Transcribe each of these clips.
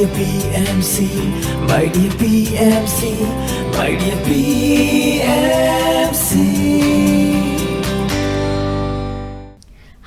dear PMC, my dear PMC, my dear PMC.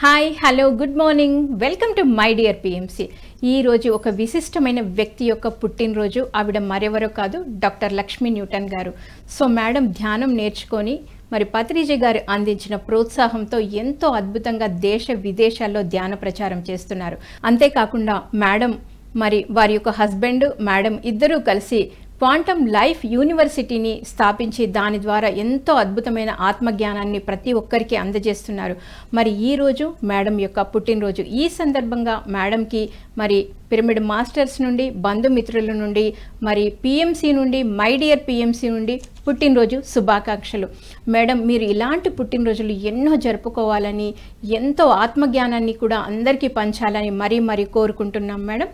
Hi hello good morning welcome to my dear PMC ఈరోజు ఒక విశిష్టమైన వ్యక్తి యొక్క పుట్టినరోజు ఆవిడ మరెవరో కాదు డాక్టర్ లక్ష్మీ న్యూటన్ గారు. సో మేడం ధ్యానం నేర్చుకొని మరి పత్రిజీ గారు అందించిన ప్రోత్సాహంతో ఎంతో అద్భుతంగా దేశ విదేశాల్లో ధ్యాన ప్రచారం చేస్తున్నారు. అంతేకాకుండా మేడం మరి వారి యొక్క హస్బెండ్ మేడం ఇద్దరూ కలిసి క్వాంటమ్ లైఫ్ యూనివర్సిటీని స్థాపించి దాని ద్వారా ఎంతో అద్భుతమైన ఆత్మజ్ఞానాన్ని ప్రతి ఒక్కరికి అందజేస్తున్నారు. మరి ఈ రోజు మేడం యొక్క పుట్టినరోజు. ఈ సందర్భంగా మేడంకి మరి పిరమిడ్ మాస్టర్స్ నుండి బంధుమిత్రుల నుండి మరి పిఎంసి నుండి మై డియర్ పిఎంసి నుండి పుట్టినరోజు శుభాకాంక్షలు. మేడం మీరు ఇలాంటి పుట్టినరోజులు ఎన్నో జరుపుకోవాలని ఎంతో ఆత్మజ్ఞానాన్ని కూడా అందరికీ పంచాలని మరీ మరీ కోరుకుంటున్నాం మేడం.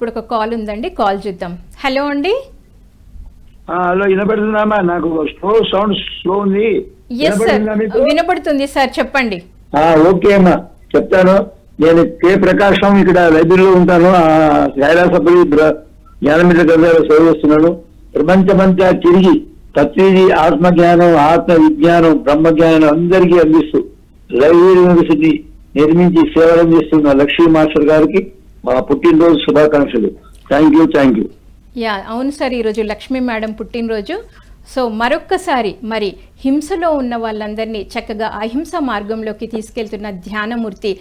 ఇప్పుడు ఒక కాల్ ఉందండి కాల్ చూద్దాం. హలో అండి? హలో వినపడుతుందమ్మా నాకు స్లో సౌండ్ స్లో ఉంది. వినపడుతుందా సార్ చెప్పండి. ఓకే అమ్మా. చెప్తాను. నేను కే ప్రకాశం ఇక్కడ లైబ్రరీలో ఉంటాను. బ్ర- జ్ఞానమిత్ర గ్రంథాలు చదివిస్తున్నాను ప్రపంచమంతా తిరిగి తత్వీది ఆత్మజ్ఞానం ఆత్మ విజ్ఞానం బ్రహ్మజ్ఞానం అందరికీ అందిస్తూ లైబ్రరీ యూనివర్సిటీ నిర్మించి సేవలు అందిస్తున్న లక్ష్మీ మాస్టర్ గారికి మా పుట్టినరోజు శుభాకాంక్షలు. Thank you thank you yeah అవును సార్ ఈరోజు లక్ష్మీ మేడం పుట్టినరోజు. సో మరొక్కసారి మరి హింసలో ఉన్న వాళ్ళందరినీ చక్కగా అహింస మార్గంలోకి తీసుకెళ్తున్న ధ్యానమూర్తి.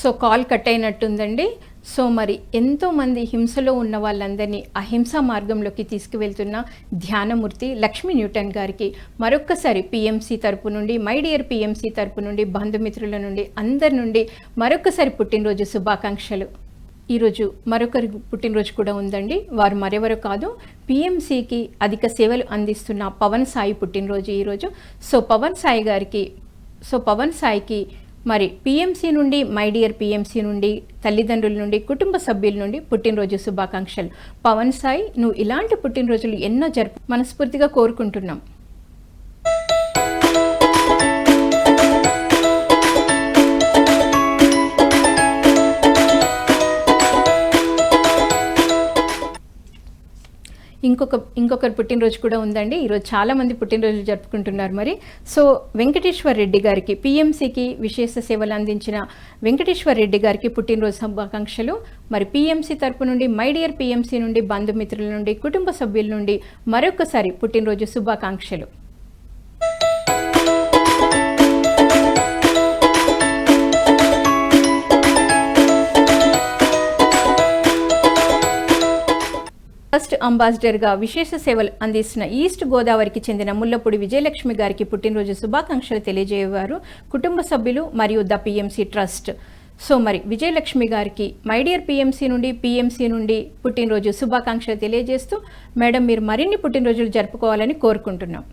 సో కాల్ కట్ అయినట్టుందండి. సో మరి ఎంతోమంది హింసలో ఉన్న వాళ్ళందరినీ అహింస మార్గంలోకి తీసుకువెళ్తున్న ధ్యానమూర్తి లక్ష్మీ న్యూటన్ గారికి మరొక్కసారి పిఎంసి తరపు నుండి మై డియర్ పిఎంసి తరపు నుండి బంధుమిత్రుల నుండి అందరి నుండి మరొక్కసారి పుట్టినరోజు శుభాకాంక్షలు. ఈరోజు మరొకరి పుట్టినరోజు కూడా ఉందండి. వారు మరెవరు కాదు పిఎంసికి అధిక సేవలు అందిస్తున్న పవన్ సాయి పుట్టినరోజు ఈరోజు. సో పవన్ సాయి గారికి సో పవన్ సాయికి మరి పిఎంసీ నుండి మై డియర్ పిఎంసీ నుండి తల్లిదండ్రుల నుండి కుటుంబ సభ్యుల నుండి పుట్టినరోజు శుభాకాంక్షలు. పవన్ సాయి నువ్వు ఇలాంటి పుట్టినరోజులు ఎన్నో జరుపు మనస్ఫూర్తిగా కోరుకుంటున్నాం. ఇంకొక ఇంకొకరు పుట్టినరోజు కూడా ఉందండి. ఈరోజు చాలామంది పుట్టినరోజు జరుపుకుంటున్నారు మరి. సో వెంకటేశ్వర్ రెడ్డి గారికి పిఎంసికి విశేష సేవలు అందించిన వెంకటేశ్వర్ రెడ్డి గారికి పుట్టినరోజు శుభాకాంక్షలు. మరి పిఎంసి తరపు నుండి మై డియర్ పిఎంసి నుండి బంధుమిత్రుల నుండి కుటుంబ సభ్యుల నుండి మరొకసారి పుట్టినరోజు శుభాకాంక్షలు. అంబాసిడర్గా విశేష సేవలు అందిస్తున్న ఈస్ట్ గోదావరికి చెందిన ముల్లపూడి విజయలక్ష్మి గారికి పుట్టినరోజు శుభాకాంక్షలు తెలియజేయవారు. కుటుంబ సభ్యులు మరియు ద పిఎంసీ ట్రస్ట్. సో మరి విజయలక్ష్మి గారికి మైడియర్ పిఎంసీ నుండి పిఎంసీ నుండి పుట్టినరోజు శుభాకాంక్షలు తెలియజేస్తూ మేడం మీరు మరిన్ని పుట్టినరోజులు జరుపుకోవాలని కోరుకుంటున్నాం.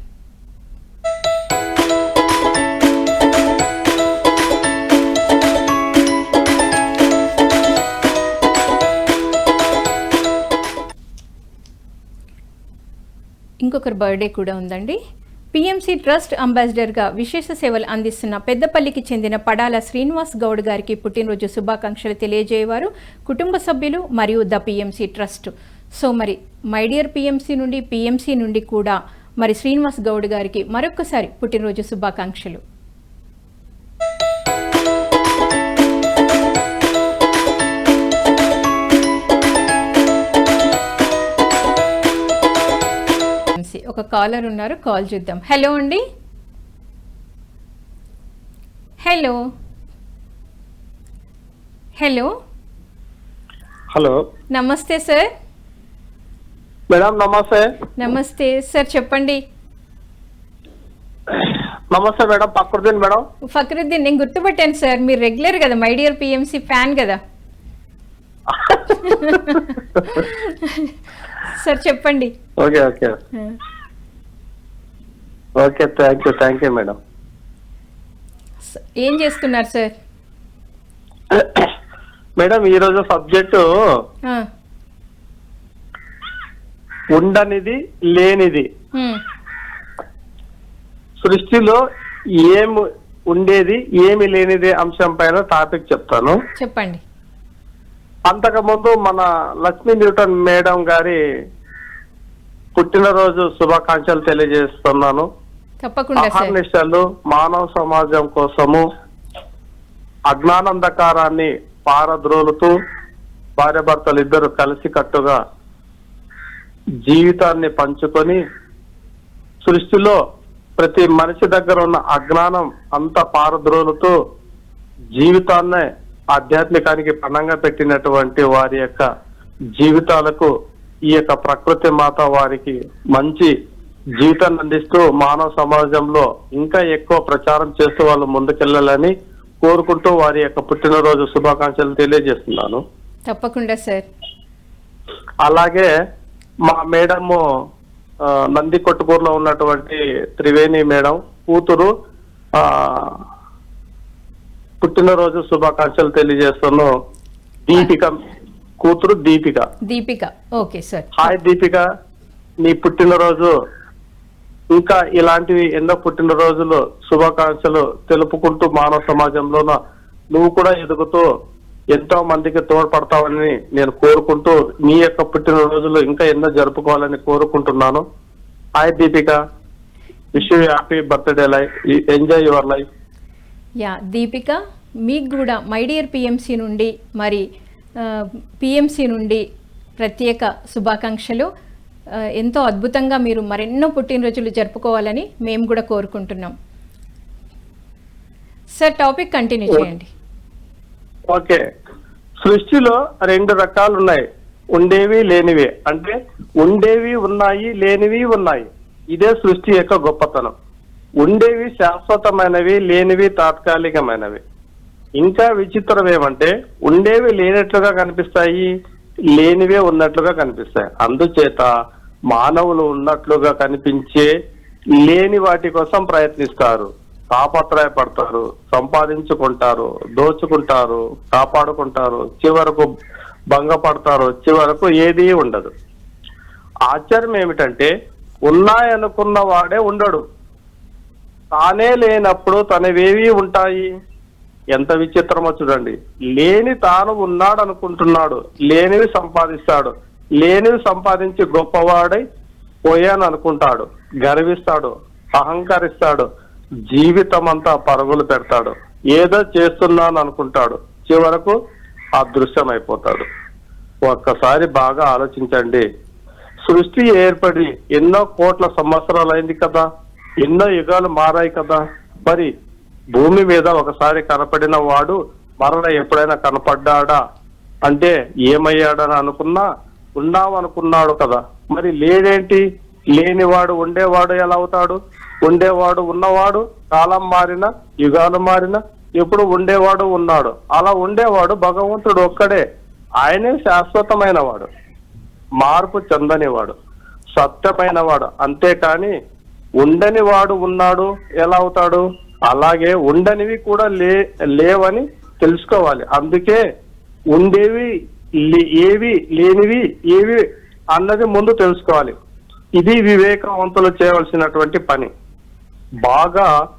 ఇంకొకరు బర్త్డే కూడా ఉందండి. పిఎంసి ట్రస్ట్ అంబాసిడర్గా విశేష సేవలు అందిస్తున్న పెద్దపల్లికి చెందిన పడాల శ్రీనివాస్ గౌడ్ గారికి పుట్టినరోజు శుభాకాంక్షలు తెలియజేయవారు. కుటుంబ సభ్యులు మరియు ద పిఎంసి ట్రస్ట్. సో మరి మై డియర్ పిఎంసి నుండి పిఎంసి నుండి కూడా మరి శ్రీనివాస్ గౌడ్ గారికి మరొకసారి పుట్టినరోజు శుభాకాంక్షలు. పిఎంసి. ఒక కాలర్ ఉన్నారు కాల్ చూద్దాం. హలో అండి? హలో హలో హలో నమస్తే సార్ మేడం నమస్తే. నమస్తే. సార్ చెప్పండి. నమస్తే మేడం పక్కరుద్దీన్ మేడం ఫక్రుద్దీన్ నేను గుర్తుపట్టాను సార్ మీరు రెగ్యులర్ కదా మై డియర్ పిఎంసి ఫ్యాన్ కదా. సార్ చెప్పండి. Okay okay. Okay thank you thank you madam. ఏం చేస్తున్నారు సార్? మేడం ఈరోజు సబ్జెక్టు ఆ, ఉండనిది లేనిది. సృష్టిలో ఏమి ఉండేది ఏమి లేనిది అంశం పైన టాపిక్ చెప్తాను. చెప్పండి. అంతకుముందు మన లక్ష్మీ న్యూటన్ మేడం గారి పుట్టినరోజు శుభాకాంక్షలు తెలియజేస్తున్నాను. అహర్నిశలు మానవ సమాజం కోసము అజ్ఞానంధకారాన్ని పారద్రోలుతూ భార్యాభర్తలు ఇద్దరు కలిసి కట్టుగా జీవితాన్ని పంచుకొని సృష్టిలో ప్రతి మనిషి దగ్గర ఉన్న అజ్ఞానం అంతా పారద్రోలుతూ జీవితాన్నే ఆధ్యాత్మికానికి పణంగా పెట్టినటువంటి వారి యొక్క జీవితాలకు ఈ యొక్క ప్రకృతి మాత వారికి మంచి జీవితాన్ని అందిస్తూ మానవ సమాజంలో ఇంకా ఎక్కువ ప్రచారం చేస్తూ వాళ్ళు ముందుకెళ్ళాలని కోరుకుంటూ వారి యొక్క పుట్టినరోజు శుభాకాంక్షలు తెలియజేస్తున్నాను. తప్పకుండా సార్. అలాగే మా మేడము నంది కొట్టుకూరులో ఉన్నటువంటి త్రివేణి మేడం కూతురు ఆ పుట్టినరోజు శుభాకాంక్షలు తెలియజేస్తున్నాను దీపిక కూతురు Deepika. Deepika. Okay sir. Hi Deepika. నీ పుట్టినరోజు ఇంకా ఇలాంటివి ఎన్నో పుట్టినరోజులు శుభాకాంక్షలు తెలుపుకుంటూ మానవ సమాజంలోన నువ్వు కూడా ఎదుగుతూ ఎంతో మందికి తోడ్పడతావని నేను కోరుకుంటూ నీ యొక్క పుట్టినరోజులు ఇంకా ఎన్నో జరుపుకోవాలని కోరుకుంటున్నాను. Hi Deepika. Wish you happy birthday life enjoy your life. Yeah Deepika మీకు కూడా మై డియర్ పిఎంసి నుండి మరి పిఎంసి నుండి ప్రత్యేక శుభాకాంక్షలు. ఎంతో అద్భుతంగా మీరు మరెన్నో పుట్టినరోజులు జరుపుకోవాలని మేము కూడా కోరుకుంటున్నాం. సార్ టాపిక్ కంటిన్యూ చేయండి. ఓకే. సృష్టిలో రెండు రకాలు ఉన్నాయి ఉండేవి లేనివి. అంటే ఉండేవి ఉన్నాయి లేనివి ఉన్నాయి. ఇదే సృష్టి యొక్క గొప్పతనం. ఉండేవి శాశ్వతమైనవి లేనివి తాత్కాలికమైనవి. ఇంకా విచిత్రం ఏమంటే ఉండేవి లేనట్లుగా కనిపిస్తాయి లేనివే ఉన్నట్లుగా కనిపిస్తాయి. అందుచేత మానవులు ఉన్నట్లుగా కనిపించే లేని వాటి కోసం ప్రయత్నిస్తారు. తాపత్రయపడతారు సంపాదించుకుంటారు దోచుకుంటారు కాపాడుకుంటారు చివరకు భంగపడతారు చివరకు ఏదీ ఉండదు. ఆశ్చర్యం ఏమిటంటే ఉన్నాయనుకున్న వాడే ఉండడు. తానే లేనప్పుడు తనవేవి ఉంటాయి? ఎంత విచిత్రమో చూడండి. లేని తాను ఉన్నాడు అనుకుంటున్నాడు లేనివి సంపాదిస్తాడు. లేనివి సంపాదించి గొప్పవాడై పోయాను అనుకుంటాడు గర్విస్తాడు. అహంకరిస్తాడు. జీవితం అంతా పరుగులు పెడతాడు. ఏదో చేస్తున్నాను అనుకుంటాడు చివరకు అదృశ్యమైపోతాడు. ఒక్కసారి బాగా ఆలోచించండి. సృష్టి ఏర్పడి ఎన్నో కోట్ల సంవత్సరాలైంది కదా. ఎన్నో యుగాలు మారాయి కదా. మరి భూమి మీద ఒకసారి కనపడిన వాడు మరల ఎప్పుడైనా కనపడ్డాడా? అంటే ఏమయ్యాడని అనుకున్నా ఉన్నామనుకున్నాడు కదా. మరి లేడేంటి? లేనివాడు ఉండేవాడు ఎలా అవుతాడు? ఉండేవాడు ఉన్నవాడు కాలం మారిన యుగాలు మారిన ఎప్పుడు ఉండేవాడు ఉన్నాడు. అలా ఉండేవాడు భగవంతుడు ఒక్కడే. ఆయనే శాశ్వతమైన వాడు మార్పు చెందనివాడు. సత్యమైన వాడు అంతేకాని ఉండని వాడు ఉన్నాడు ఎలా అవుతాడు? అలాగే ఉండనివి కూడా లే లేవని తెలుసుకోవాలి. అందుకే ఉండేవి లే- ఏవి లేనివి ఏవి అన్నది ముందు తెలుసుకోవాలి. ఇది వివేకవంతులు చేయవలసినటువంటి పని. బాగా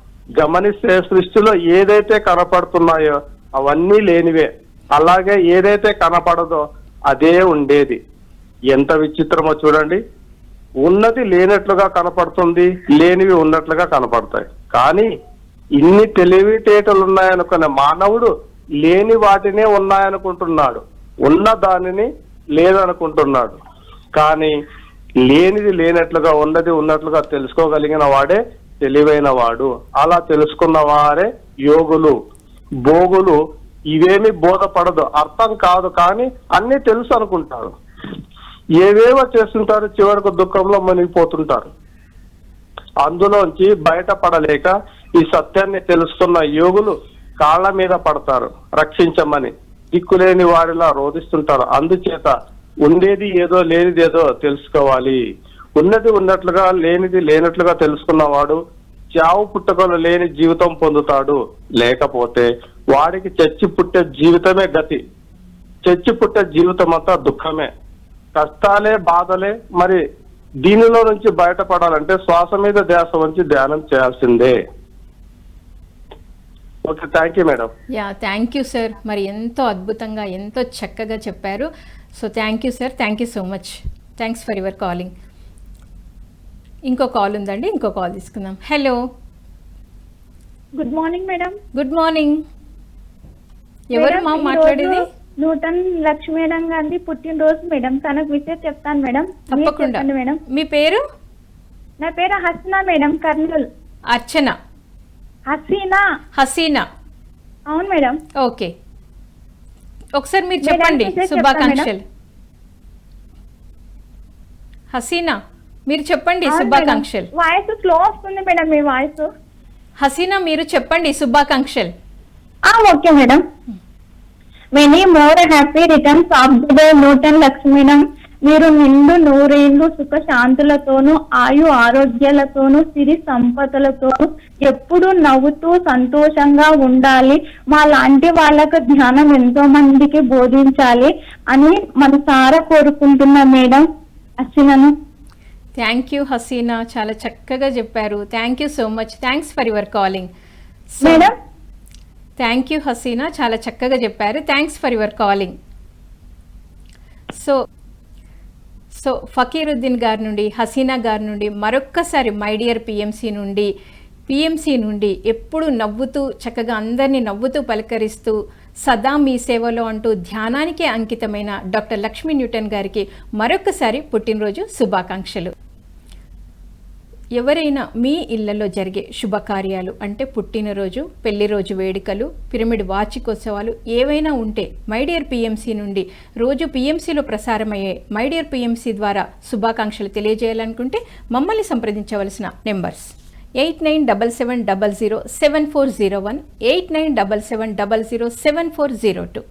గమనిస్తే సృష్టిలో ఏదైతే కనపడుతున్నాయో అవన్నీ లేనివే. అలాగే ఏదైతే కనపడదో అదే ఉండేది. ఎంత విచిత్రమో చూడండి. ఉన్నది లేనట్లుగా కనపడుతుంది లేనివి ఉన్నట్లుగా కనపడతాయి. కానీ ఇన్ని తెలివితేటలు ఉన్నాయనుకునే మానవుడు లేని వాటినే ఉన్నాయనుకుంటున్నాడు. ఉన్న దానిని లేదనుకుంటున్నాడు. కానీ లేనిది లేనట్లుగా ఉన్నది ఉన్నట్లుగా తెలుసుకోగలిగిన వాడే తెలివైన వాడు. అలా తెలుసుకున్న వారే యోగులు. భోగులు ఇవేమి బోధపడదు. అర్థం కాదు కానీ అన్ని తెలుసు అనుకుంటారు. ఏవేవో చేస్తుంటారు చివరకు దుఃఖంలో మునిగిపోతుంటారు. అందులోంచి బయటపడలేక ఈ సత్యాన్ని తెలుసుకున్న యోగులు కాళ్ళ మీద పడతారు రక్షించమని. దిక్కులేని వారిలా రోధిస్తుంటారు. అందుచేత ఉండేది ఏదో లేనిది ఏదో తెలుసుకోవాలి. ఉన్నది ఉన్నట్లుగా లేనిది లేనట్లుగా తెలుసుకున్నవాడు చావు పుట్టుకలు లేని జీవితం పొందుతాడు. లేకపోతే వాడికి చచ్చి పుట్టే జీవితమే గతి. చచ్చి పుట్టే జీవితం అంతా దుఃఖమే. కష్టాలే బాధలే మరి దీనిలో నుంచి బయటపడాలంటే శ్వాస మీద ధ్యాస ఉంచి ధ్యానం చేయాల్సిందే. Okay thank you madam yeah thank you sir మరి ఎంతో అద్భుతంగా ఎంతో చక్కగా చెప్పారు. So thank you sir thank you so much thanks for your calling ఇంకో కాల్ ఉందండి. ఇంకో కాల్ తీసుకుందాం. Hello good morning madam good morning ఎవరు మా మాట్లాడేది? నూతన్ లక్ష్మీ మేడం గారిది పుట్టినరోజు మేడం. తనకు విషయం చెప్తాను మేడం. మీరు తప్పకుండా. చెప్పండి మేడం. మీ పేరు? నా పేరు హసీనా మేడం కర్నూల్. అర్చన. హసీనా. హసీనా. అవును మేడం. ఓకే. ఒకసారి మీరు మేడం, చెప్పండి. శుభాకాంక్షలు. హసీనా మీరు చెప్పండి అవును శుభాకాంక్షలు. వాయిస్ స్లో వస్తుంది మేడం మీ వాయిస్. హసీనా మీరు చెప్పండి శుభాకాంక్షలు. ఆ, okay madam. Many more happy returns of the day Nutan Lakshmi madam మీరు నిండు నూరేళ్ళు సుఖ శాంతులతోనూ ఆయు ఆరోగ్యాలతోనూ సిరి సంపదలతోనూ ఎప్పుడు నవ్వుతూ సంతోషంగా ఉండాలి. మా లాంటి వాళ్ళకు ధ్యానం ఎంతో మందికి బోధించాలి అని మనసారా కోరుకుంటున్నా మేడం అచ్చినను థ్యాంక్ యూ హసీనా చాలా చక్కగా చెప్పారు. Thank you so much thanks for your calling madam thank you Haseena చాలా చక్కగా చెప్పారు. Thanks for your calling so so Fakeeruddin గారి నుండి హసీనా గారి నుండి మరొక్కసారి మై డియర్ పిఎంసీ నుండి పిఎంసీ నుండి ఎప్పుడు నవ్వుతూ చక్కగా అందరినీ నవ్వుతూ పలకరిస్తూ సదా మీ సేవలో అంటూ ధ్యానానికే అంకితమైన డాక్టర్ లక్ష్మీ న్యూటన్ గారికి మరొకసారి పుట్టినరోజు శుభాకాంక్షలు. ఎవరైనా మీ ఇళ్ళలో జరిగే శుభకార్యాలు అంటే పుట్టినరోజు పెళ్ళిరోజు వేడుకలు పిరమిడ్ వార్షికోత్సవాలు ఏవైనా ఉంటే మైడియర్ పిఎంసీ నుండి రోజు పిఎంసీలో ప్రసారమయ్యే మైడియర్ పిఎంసీ ద్వారా శుభాకాంక్షలు తెలియజేయాలనుకుంటే మమ్మల్ని సంప్రదించవలసిన numbers. Eight nine double seven double zero seven four zero one eight nine double seven double zero seven four zero two.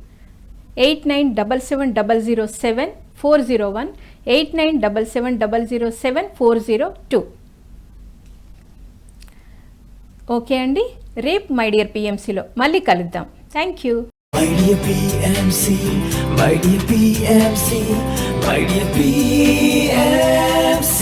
Eight nine double seven double zero seven four zero one eight nine double seven double zero seven four zero two. Okay అండి రేపు my dear పిఎంసిలో మళ్ళీ కలుద్దాం thank you My dear PMC, my dear PMC, my dear PMC.